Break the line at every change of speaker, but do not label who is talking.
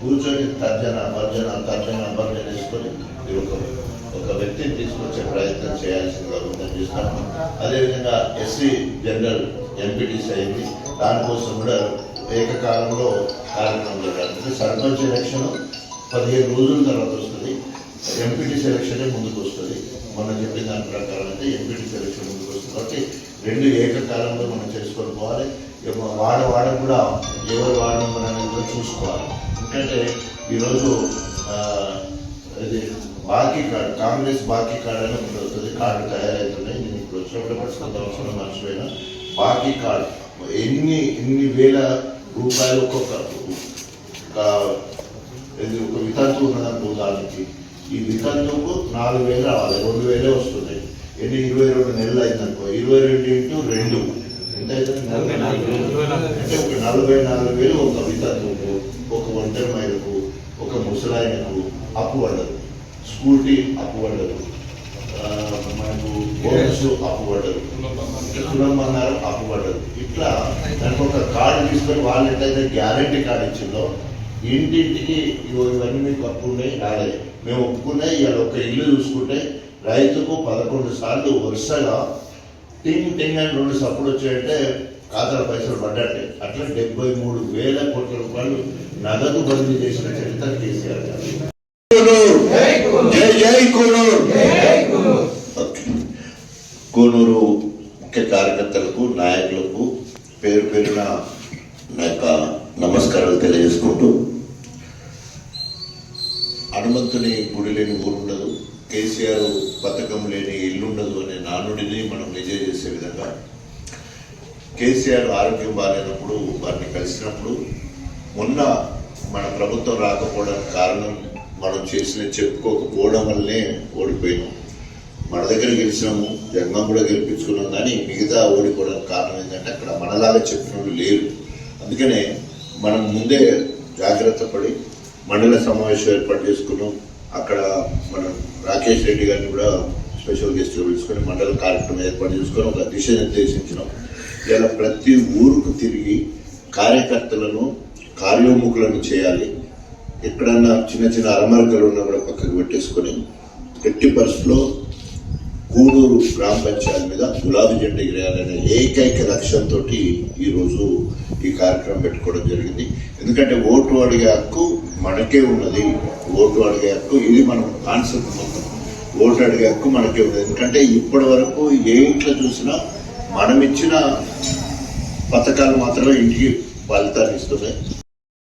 కూర్చొని తర్జన భర్జన తర్జన భర్జన వేసుకొని మీరు ఒక ఒక వ్యక్తిని తీసుకొచ్చే ప్రయత్నం చేయాల్సిందిగా ఉందని చూస్తాము అదేవిధంగా ఎస్సీ జనరల్ ఎంపీటీసీ అయింది. దానికోసం కూడా ఏకకాలంలో కార్యక్రమం జరగాలి సర్పంచ్ ఎలక్షన్ పదిహేను రోజుల తర్వాత వస్తుంది. ఎంపీటీ సెలక్షనే ముందుకు వస్తుంది. మనం చెప్పిన దాని ప్రకారం అయితే ఎంపీటీ సెలక్షన్ ముందుకు వస్తుంది. కాబట్టి రెండు ఏకకాలంలో మనం చేసుకొని పోవాలి. వాడ వాడ కూడా ఎవరు వాడడం మనం అనేది కూడా చూసుకోవాలి. ఎందుకంటే ఈరోజు ఇది బాకీ కార్డు కాంగ్రెస్ బాకీ కార్డు అని ఒకటి వస్తుంది. కార్డు తయారవుతున్నాయి నేను ఇప్పుడు వచ్చినప్పుడు పట్టుకున్న అవసరం మర్చిపోయినా. బాకీ కార్డు. ఎన్ని ఎన్ని వేల రూపాయలు ఒక్కొక్క ఇది ఒక వితంతు ఉన్నదనుకో ఉదాహరణకి ఈ వితంతువుకు నాలుగు వేలు రావాలి రెండు వేలే వస్తున్నాయి. ఎన్ని? ఇరవై రెండు నెలలు అయిందనుకో ఇరవై రెండు ఇంటూ రెండు. ఎంత అంటే ఒక నలభై నాలుగు వేలు ఒక వితంతువుకు ఒక ఒంటరి మహిళకు ఒక ముసలాయనకు అప్పు పడ్డదు. స్కూటీ అప్పు పడ్డదు. మనకు బోనస్ అప్పు పడ్డదు. తులమన్నారు అప్పు పడ్డదు. ఇట్లా దానికి ఒక కార్డు తీసుకొని వాళ్ళు ఎట్లయితే గ్యారంటీ కార్డు ఇచ్చిందో ఇంటింటికి ఇవన్నీ మీకు అప్పు ఉన్నాయి రాలేదు మేము ఒప్పుకున్నాయి ఇవాళ ఒక ఇల్లు చూసుకుంటే రైతుకు పదకొండు సార్లు వరుసగా టింగ్ టింగ్ అని రెండు సప్పుడు వచ్చాయంటే ఖాతాల పైసలు పడ్డట్టే. అట్లా డెబ్బై మూడు వేల కోట్ల రూపాయలు నగదు బదిలీ చేసిన చరిత్ర కేసీఆర్ గారు. కోనూరు ముఖ్య కార్యకర్తలకు నాయకులకు పేరు పేరున నా యొక్క నమస్కారాలు తెలియజేసుకుంటూ హనుమంతుని గుడి లేని ఊరుండదు కేసీఆర్ పథకం లేని ఇల్లుండదు అనే నానుడిని మనం నిజం చేసే విధంగా కేసీఆర్ ఆరోగ్యం బాగాలేనప్పుడు వారిని కలిసినప్పుడు మొన్న మన ప్రభుత్వం రాకపోవడానికి కారణం మనం చేసిన చెప్పుకోకపోవడం వల్లనే ఓడిపోయినాం. మన దగ్గర గెలిచినాము జగన్ కూడా గెలిపించుకున్నాం కానీ మిగతా ఓడిపోవడానికి కారణం ఏంటంటే అక్కడ మనలాగా చెప్పిన లేరు. అందుకనే మనం ముందే జాగ్రత్త పడి మండల సమావేశం ఏర్పాటు చేసుకున్నాం. అక్కడ మనం రాకేష్ రెడ్డి గారిని కూడా స్పెషల్ గెస్ట్గా పిలుచుకొని మండల కార్యక్రమం ఏర్పాటు చేసుకొని ఒక దిశ నిర్దేశించినాం. ఇలా ప్రతి ఊరుకు తిరిగి కార్యకర్తలను కార్యోముఖులను చేయాలి. ఎక్కడన్నా చిన్న చిన్న అరమరకలు ఉన్నా కూడా పక్కకు పెట్టేసుకొని ఎట్టి పరిస్థితిలో గూడూరు గ్రామ పంచాయతీ మీద గులాబీ జెండా ఎగిరేయాలనే ఏకైక లక్ష్యంతో ఈరోజు ఈ కార్యక్రమం పెట్టుకోవడం జరిగింది. ఎందుకంటే ఓటు అడిగే హక్కు మనకే ఉన్నది. ఓటు అడిగే హక్కు ఇది మనం కాన్సెప్ట్ మొత్తం. ఓటు అడిగే హక్కు మనకే ఉన్నది. ఎందుకంటే ఇప్పటి వరకు ఏ ఇంట్లో చూసినా మనం ఇచ్చిన పథకాలు మాత్రమే ఇంటికి ఫలితాన్ని ఇస్తున్నాయి.